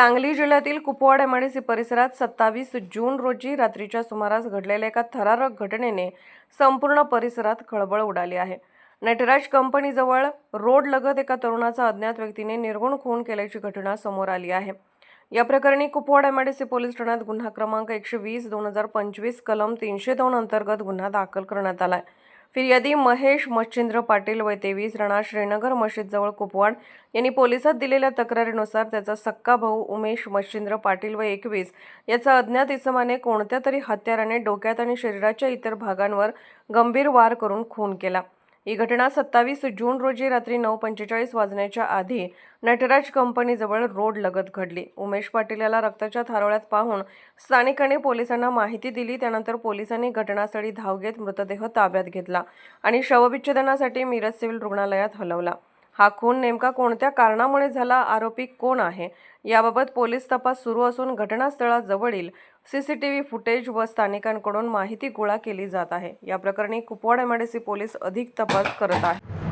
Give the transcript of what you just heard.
सांगली जिल्ह्यातील कुपवाड एमआयडीसी परिसरात सत्तावीस जून रोजी रात्रीच्या सुमारास घडलेल्या एका थरारक घटनेने संपूर्ण परिसरात खळबळ उडाली आहे. नटराज कंपनीजवळ रोड लगत एका तरुणाचा अज्ञात व्यक्तीने निर्गुण खून केल्याची घटना समोर आली आहे. या प्रकरणी कुपवाड एमआयडीसी पोलीस ठाण्यात गुन्हा क्रमांक एकशे वीस दोन हजार पंचवीस कलम तीनशे दोन अंतर्गत गुन्हा दाखल करण्यात आला आहे. फिर्यादी महेश मच्छिंद्र पाटील वय तेवीस राणा श्रीनगर मशीदजवळ कुपवाड यांनी पोलिसात दिलेल्या तक्रारीनुसार त्याचा सक्का भाऊ उमेश मच्छिंद्र पाटील व एकवीस याचा अज्ञात इसमाने कोणत्या तरी हत्याराने डोक्यात आणि शरीराच्या इतर भागांवर गंभीर वार करून खून केला. ही घटना सत्तावीस जून रोजी रात्री नऊ पंचेचाळीस वाजण्याच्या आधी नटराज कंपनीजवळ रोड लगत घडली. उमेश पाटील याला रक्ताच्या थारोळ्यात पाहून स्थानिकांनी पोलिसांना माहिती दिली. त्यानंतर पोलिसांनी घटनास्थळी धाव घेत मृतदेह ताब्यात घेतला आणि शवविच्छेदनासाठी मिरज सिव्हिल रुग्णालयात हलवला. हा खून नेमका कोणत्या कारणामुळे झाला आरोपी कोण आहे? याबाबत पोलीस तपास सुरू असून घटनास्थळाजवळील सीसीटीव्ही फुटेज व स्थानिकांकडून माहिती गोळा केली जात आहे. या प्रकरणी कुपवाड एमआयडीसी पोलीस अधिक तपास करत आहे.